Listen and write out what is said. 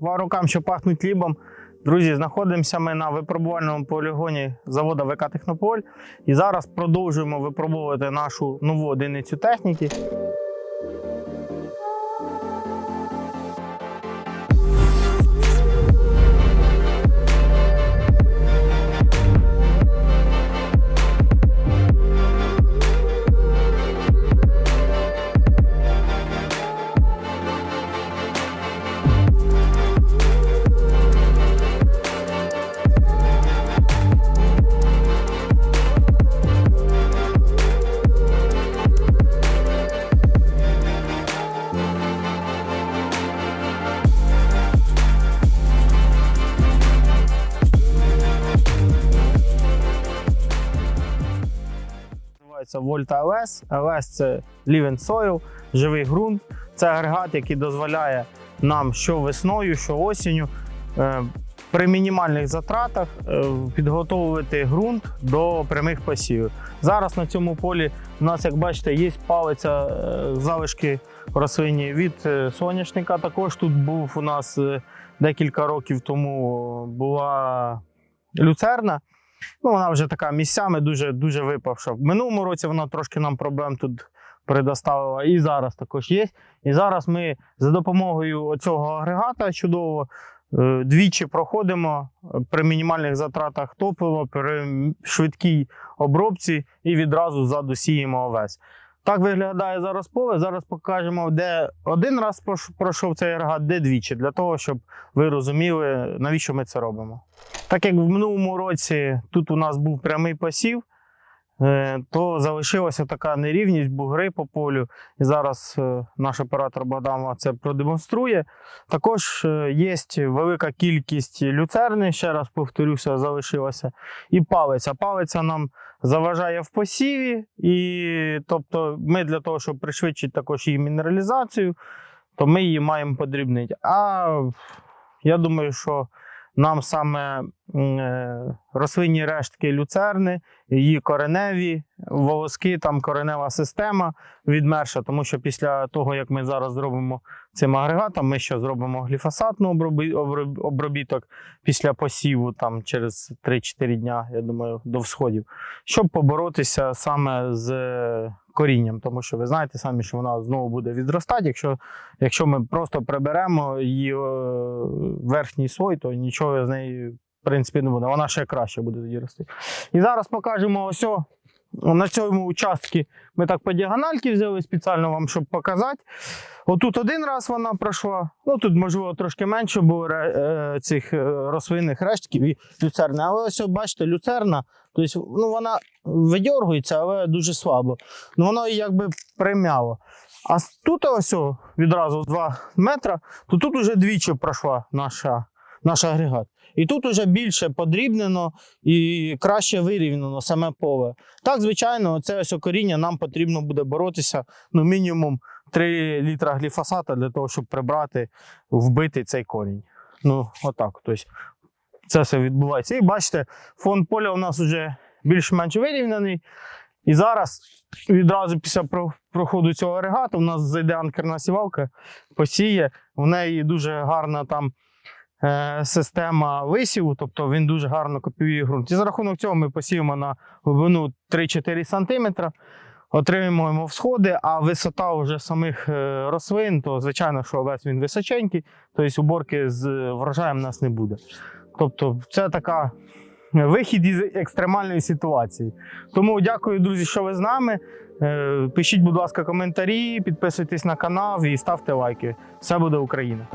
Рукам, що пахнуть хлібом. Друзі, знаходимося ми на випробувальному полігоні заводу ВК Технополь. І зараз продовжуємо випробовувати нашу нову одиницю техніки. Називається Volta LS. LS це Living Soil, живий ґрунт. Це агрегат, який дозволяє нам що весною, що осінню е, при мінімальних затратах е, підготовувати ґрунт до прямих посівів. Зараз на цьому полі у нас, як бачите, є палиця е, залишки рослинні від соняшника. Також тут був у нас декілька років тому була люцерна. Ну, вона вже така місцями дуже, дуже випавша. В минулому році вона трошки нам проблем тут предоставила, і зараз також є. І зараз ми за допомогою цього агрегата чудового е, двічі проходимо при мінімальних затратах топлива, при швидкій обробці і відразу ззаду сіємо овес. Так виглядає зараз поле. Зараз покажемо, де один раз пройшов цей агрегат, де двічі, для того, щоб ви розуміли, навіщо ми це робимо. Так як в минулому році тут у нас був прямий посів, то залишилася така нерівність, бугри по полю. І зараз е, наш оператор Богдан це продемонструє. Також е, є велика кількість люцерни, ще раз повторюся, залишилася, і палиця. Палиця нам заважає в посіві, і тобто ми для того, щоб пришвидшити також її мінералізацію, то ми її маємо подрібнити. А я думаю, що нам саме е, рослинні рештки люцерни, її кореневі волоски, там коренева система відмерша, тому що після того, як ми зараз зробимо цим агрегатом, ми ще зробимо оброб- обробіток після посіву там, через 3-4 дня, я думаю, до всходів, щоб поборотися саме з корінням, тому що ви знаєте самі, що вона знову буде відростати. Якщо, якщо ми просто приберемо її е, верхній слой, то нічого з неї в принципі не буде. Вона ще краще буде тоді рости. І зараз покажемо ось на цьому участку. Ми так по діагональки взяли спеціально вам, щоб показати. Отут один раз вона пройшла. Ну тут, можливо, трошки менше було е, цих е, рослинних рештків і люцерни. Але ось, бачите, люцерна, тобто, ну, вона видьоргується, але дуже слабо. Ну, воно її якби примяло. А тут ось відразу 2 метри, то тут вже двічі пройшла наша, наш агрегат. І тут вже більше подрібнено і краще вирівняно саме поле. Так, звичайно, це ось коріння нам потрібно буде боротися ну, мінімум 3 літра гліфосата для того, щоб прибрати, вбити цей корінь. Ну, отак. Тобто, це все відбувається. І бачите, фон поля у нас вже більш-менш вирівняний. І зараз відразу після проходу цього агрегату у нас зайде анкерна сівалка, посіє. В неї дуже гарна там система висіву, тобто він дуже гарно копіює ґрунт. І за рахунок цього ми посіємо на глибину 3-4 см, отримуємо всходи, а висота вже самих е, рослин, то звичайно, що овець він височенький, тобто уборки з врожаєм у нас не буде. Тобто, це така вихід із екстремальної ситуації. Тому дякую, друзі, що ви з нами. Е, Пишіть, будь ласка, коментарі, підписуйтесь на канал і ставте лайки. Все буде Україна!